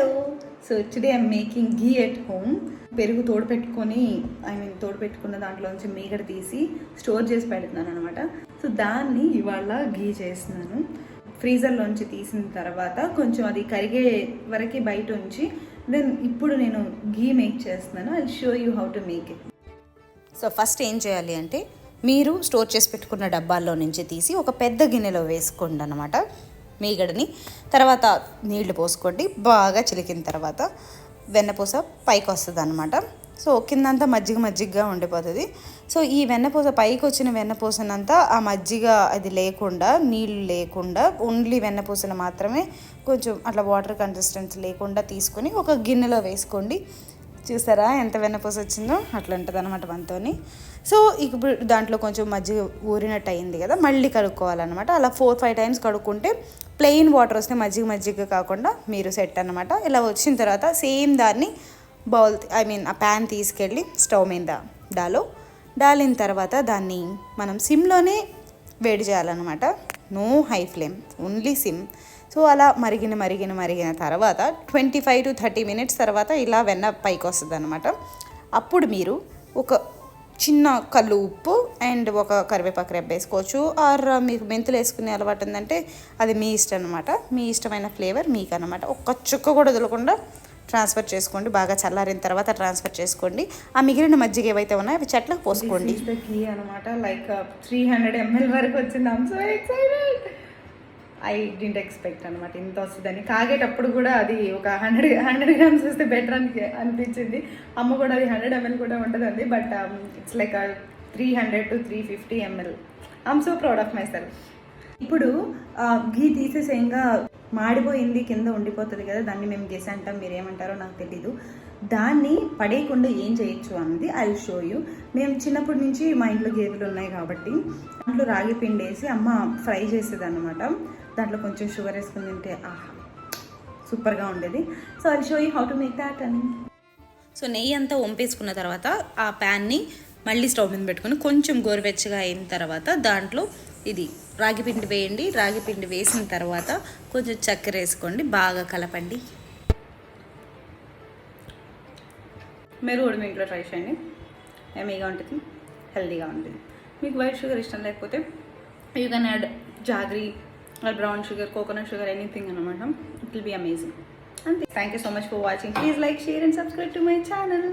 Hello so today I'm making ghee at home పెరుగు తోడు పెట్టుకొని ఐ మీన్ తోడు పెట్టుకున్న దాంట్లోంచి మీగడ తీసి స్టోర్ చేసి పెడుతున్నాను అనమాట సో దాన్ని ఇవాళ ఘీ చేస్తున్నాను. ఫ్రీజర్లోంచి తీసిన తర్వాత కొంచెం అది కరిగే వరకు బయట ఉంచి దెన్ ఇప్పుడు నేను ఘీ మేక్ చేస్తున్నాను. I show you how to make it so first ఏం చేయాలి అంటే మీరు స్టోర్ చేసి పెట్టుకున్న డబ్బాల్లో నుంచి తీసి ఒక పెద్ద గిన్నెలో వేసుకోండి అనమాట మీగడని తర్వాత నీళ్ళు పోసుకోండి. బాగా చిలికిన తర్వాత వెన్నపూస పైకి వస్తుంది అనమాట సో కిందంతా మజ్జిగ మజ్జిగగా ఉండిపోతుంది. సో ఈ వెన్నపూస పైకి వచ్చిన వెన్నపూసనంతా ఆ మజ్జిగ అది లేకుండా నీళ్ళు లేకుండా ఓన్లీ వెన్నపూసను మాత్రమే కొంచెం అట్లా వాటర్ కన్సిస్టెన్సీ లేకుండా తీసుకొని ఒక గిన్నెలో వేసుకోండి. చూసారా? ఎంత వెన్నపూస వచ్చిందో? అట్లా ఉంటుంది అనమాట మనతోని. సో ఇప్పుడు దాంట్లో కొంచెం మజ్జిగ ఊరినట్టు అయింది కదా మళ్ళీ కడుక్కోవాలన్నమాట. అలా ఫోర్ ఫైవ్ టైమ్స్ కడుక్కుంటే ప్లెయిన్ వాటర్ వస్తే మజ్జిగ మజ్జిగ కాకుండా మీరు సెట్ అనమాట ఇలా వచ్చిన తర్వాత సేమ్ దాన్ని బౌల్ ఐ మీన్ ఆ ప్యాన్ తీసుకెళ్ళి స్టవ్ మీద డాలో. డాలిన తర్వాత దాన్ని మనం సిమ్లోనే వేడి చేయాలన్నమాట. No high flame only sim. So అలా మరిగిన మరిగిన మరిగిన తర్వాత twenty five to thirty minutes తర్వాత ఇలా వెన్న పైకి వస్తుంది అనమాట అప్పుడు మీరు ఒక చిన్న కళ్ళు ఉప్పు అండ్ ఒక కరివేపాకు రెబ్బ వేసుకోవచ్చు. ఆర్ మీకు మెంతులు వేసుకునే అలవాటు ఉందంటే అది మీ ఇష్టం అనమాట మీ ఇష్టమైన ఫ్లేవర్ మీకు అనమాట ఒక్క చుక్క కూడా వదలకుండా ట్రాన్స్ఫర్ చేసుకోండి బాగా చల్లారిన తర్వాత ట్రాన్స్ఫర్ చేసుకోండి. ఆ మిగిలిన మజ్జిగ ఏవైతే ఉన్నాయో అవి చెట్లకు పోసుకోండి. అనమాట లైక్ త్రీ హండ్రెడ్ ఎంఎల్ వరకు వచ్చింది. I'm so excited I didn't expect అనమాట ఇంత వస్తుందని. కాగేటప్పుడు కూడా అది ఒక హండ్రెడ్ హండ్రెడ్ గ్రామ్స్ వస్తే బెటర్ అని అనిపించింది. అమ్మ కూడా అది హండ్రెడ్ ఎంఎల్ కూడా ఉంటుందండి but it's like three hundred to three fifty ML I'm so proud of myself ఇప్పుడు ఆ, ఘీ తీసేసేయంగా మాడిపోయింది కింద ఉండిపోతుంది కదా దాన్ని మేము గెస్ అంటాం మీరు ఏమంటారో నాకు తెలీదు. దాన్ని పడేయకుండా ఏం చేయొచ్చు అన్నది ఐ షో యూ. మేము చిన్నప్పటి నుంచి మా ఇంట్లో గేదెలు ఉన్నాయి కాబట్టి దాంట్లో రాగి పిండి వేసి అమ్మ ఫ్రై చేసేది అనమాట దాంట్లో కొంచెం షుగర్ వేసుకుని తింటే ఆహా సూపర్గా ఉండేది. So I show you how to make that అని. సో నెయ్యి అంతా వంపేసుకున్న తర్వాత ఆ ప్యాన్ని మళ్ళీ స్టవ్ మీద పెట్టుకొని కొంచెం గోరువెచ్చగా అయిన తర్వాత దాంట్లో ఇది రాగి పిండి వేయండి. రాగి పిండి వేసిన తర్వాత కొంచెం చక్కెర వేసుకోండి. బాగా కలపండి. మీరు కూడా మీ ఇంట్లో ట్రై చేయండి. ఎమీగా ఉంటుంది హెల్దీగా ఉంటుంది. మీకు వైట్ షుగర్ ఇష్టం లేకపోతే you can add jaggery brown sugar coconut sugar anything అనమాట ఇట్ విల్ బీ అమేజింగ్. అంతే. Thank you so much for watching please like share and subscribe to my channel